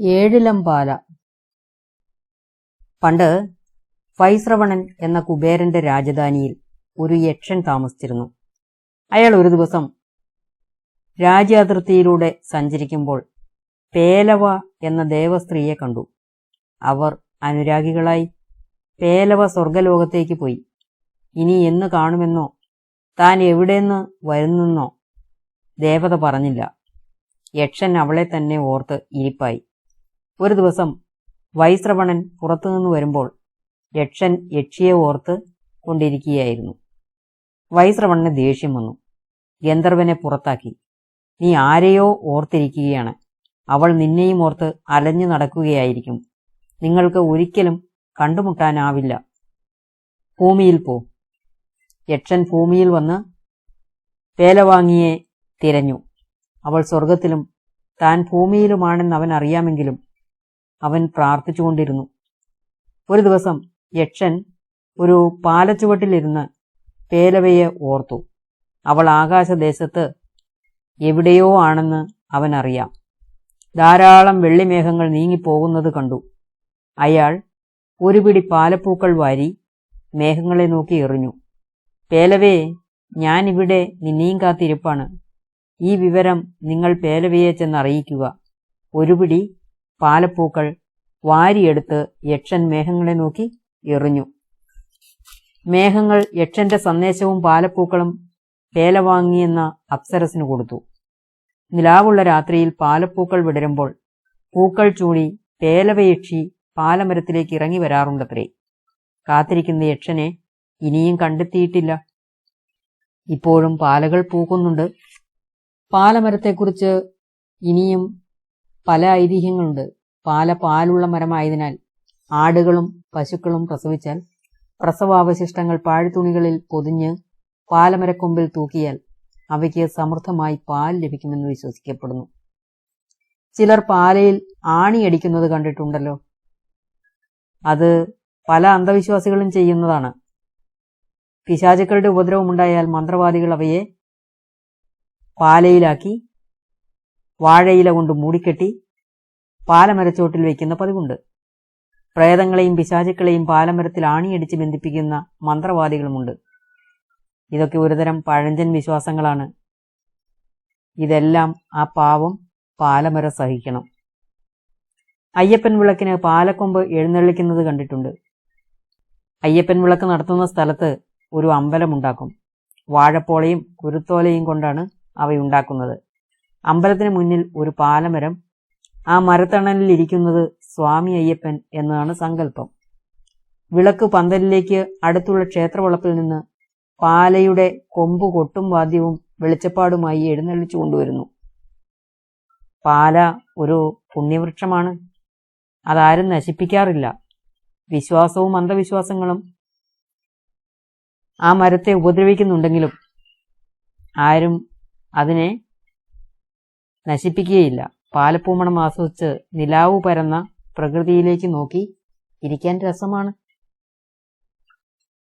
ഏഴിലം പാല പണ്ട് വൈശ്രവണൻ എന്ന കുബേരന്റെ രാജധാനിയിൽ ഒരു യക്ഷൻ താമസിച്ചിരുന്നു. അയാൾ ഒരു ദിവസം രാജ്യാതിർത്തിയിലൂടെ സഞ്ചരിക്കുമ്പോൾ പേലവ എന്ന ദേവസ്ത്രീയെ കണ്ടു. അവർ അനുരാഗികളായി പേലവ സ്വർഗലോകത്തേക്ക് പോയി. ഇനി എന്ന് കാണുമെന്നോ താൻ എവിടെന്ന് വരുന്നെന്നോ ദേവത പറഞ്ഞില്ല. യക്ഷൻ അവളെ തന്നെ ഓർത്ത് ഇരിപ്പായി. ഒരു ദിവസം വൈശ്രവണൻ പുറത്തുനിന്ന് വരുമ്പോൾ യക്ഷൻ യക്ഷിയെ ഓർത്ത് കൊണ്ടിരിക്കുകയായിരുന്നു. വൈശ്രവണന് ദേഷ്യം വന്നു. ഗന്ധർവനെ പുറത്താക്കി. നീ ആരെയോ ഓർത്തിരിക്കുകയാണ്. അവൾ നിന്നെയും ഓർത്ത് അലഞ്ഞു നടക്കുകയായിരിക്കും. നിങ്ങൾക്ക് ഒരിക്കലും കണ്ടുമുട്ടാനാവില്ല. ഭൂമിയിൽ പോ. യക്ഷൻ ഭൂമിയിൽ വന്ന് പേലവാങ്ങിയെ തിരഞ്ഞു. അവൾ സ്വർഗത്തിലും താൻ ഭൂമിയിലുമാണെന്ന് അവൻ അറിയാമെങ്കിലും അവൻ പ്രാർത്ഥിച്ചുകൊണ്ടിരുന്നു. ഒരു ദിവസം യക്ഷൻ ഒരു പാലച്ചുവട്ടിലിരുന്ന് പേലവയെ ഓർത്തു. അവൾ ആകാശദേശത്ത് എവിടെയോ ആണെന്ന് അവൻ അറിയാം ധാരാളം വെള്ളിമേഘങ്ങൾ നീങ്ങിപ്പോകുന്നത് കണ്ടു. അയാൾ ഒരു പിടി പാലപ്പൂക്കൾ വാരി മേഘങ്ങളെ നോക്കി എറിഞ്ഞു. പേലവേ ഞാനിവിടെ നിന്നെയും കാത്തിരിപ്പാണ്. ഈ വിവരം നിങ്ങൾ പേലവയെ ചെന്ന് അറിയിക്കുക പിടി പാലപ്പൂക്കൾ വാരിയെടുത്ത് യക്ഷൻ മേഘങ്ങളെ നോക്കി എറിഞ്ഞു. മേഘങ്ങൾ യക്ഷന്റെ സന്ദേശവും പാലപ്പൂക്കളും പേലവാങ്ങിയെന്ന അപ്സരസിന് കൊടുത്തു. നിലാവുള്ള രാത്രിയിൽ പാലപ്പൂക്കൾ വിടരുമ്പോൾ പൂക്കൾ ചൂടി പേലവയക്ഷി പാലമരത്തിലേക്ക് ഇറങ്ങി വരാറുണ്ടത്രേ. കാത്തിരിക്കുന്ന യക്ഷനെ ഇനിയും കണ്ടെത്തിയിട്ടില്ല. ഇപ്പോഴും പാലകൾ പൂക്കുന്നുണ്ട്. പാലമരത്തെക്കുറിച്ച് ഇനിയും പല ഐതിഹ്യങ്ങളുണ്ട്. പാല പാലുള്ള മരമായതിനാൽ ആടുകളും പശുക്കളും പ്രസവിച്ചാൽ പ്രസവാവശിഷ്ടങ്ങൾ പാഴ്ത്തുണികളിൽ പൊതിഞ്ഞ് പാലമരക്കൊമ്പിൽ തൂക്കിയാൽ അവയ്ക്ക് സമൃദ്ധമായി പാൽ ലഭിക്കുമെന്ന് വിശ്വസിക്കപ്പെടുന്നു. ചിലർ പാലയിൽ ആണിയടിക്കുന്നത് കണ്ടിട്ടുണ്ടല്ലോ. അത് പല അന്ധവിശ്വാസികളും ചെയ്യുന്നതാണ്. പിശാചുക്കളുടെ ഉപദ്രവമുണ്ടായാൽ മന്ത്രവാദികൾ അവയെ പാലയിലാക്കി വാഴയില കൊണ്ട് മൂടിക്കെട്ടി പാലമരച്ചോട്ടിൽ വയ്ക്കുന്ന പതിവുണ്ട്. പ്രേതങ്ങളെയും പിശാചുക്കളെയും പാലമരത്തിൽ ആണിയടിച്ച് ബന്ധിപ്പിക്കുന്ന മന്ത്രവാദികളുമുണ്ട്. ഇതൊക്കെ ഒരുതരം പഴഞ്ചൻ വിശ്വാസങ്ങളാണ്. ഇതെല്ലാം ആ പാവം പാലമര സഹിക്കണം. അയ്യപ്പൻ വിളക്കിന് പാലക്കൊമ്പ് എഴുന്നള്ളിക്കുന്നത് കണ്ടിട്ടുണ്ട്. അയ്യപ്പൻ വിളക്ക് നടത്തുന്ന സ്ഥലത്ത് ഒരു അമ്പലമുണ്ടാക്കും. വാഴപ്പോളയും കുരുത്തോലയും കൊണ്ടാണ് അവയുണ്ടാക്കുന്നത്. അമ്പലത്തിന് മുന്നിൽ ഒരു പാലമരം ആ മരത്തണലിൽ ഇരിക്കുന്നത് സ്വാമി അയ്യപ്പൻ എന്നതാണ് സങ്കല്പം. വിളക്ക് പന്തലിലേക്ക് അടുത്തുള്ള ക്ഷേത്രവളപ്പിൽ നിന്ന് പാലയുടെ കൊമ്പ് കൊട്ടും വാദ്യവും വെളിച്ചപ്പാടുമായി എഴുന്നള്ളിച്ചു കൊണ്ടുവരുന്നു. പാല ഒരു പുണ്യവൃക്ഷമാണ്. അതാരും നശിപ്പിക്കാറില്ല. വിശ്വാസവും അന്ധവിശ്വാസങ്ങളും ആ മരത്തെ ഉപദ്രവിക്കുന്നുണ്ടെങ്കിലും ആരും അതിനെ നശിപ്പിക്കുകയില്ല. പാലപ്പൂമണം ആസ്വദിച്ച് നിലാവു പരന്ന പ്രകൃതിയിലേക്ക് നോക്കി ഇരിക്കാൻ രസമാണ്.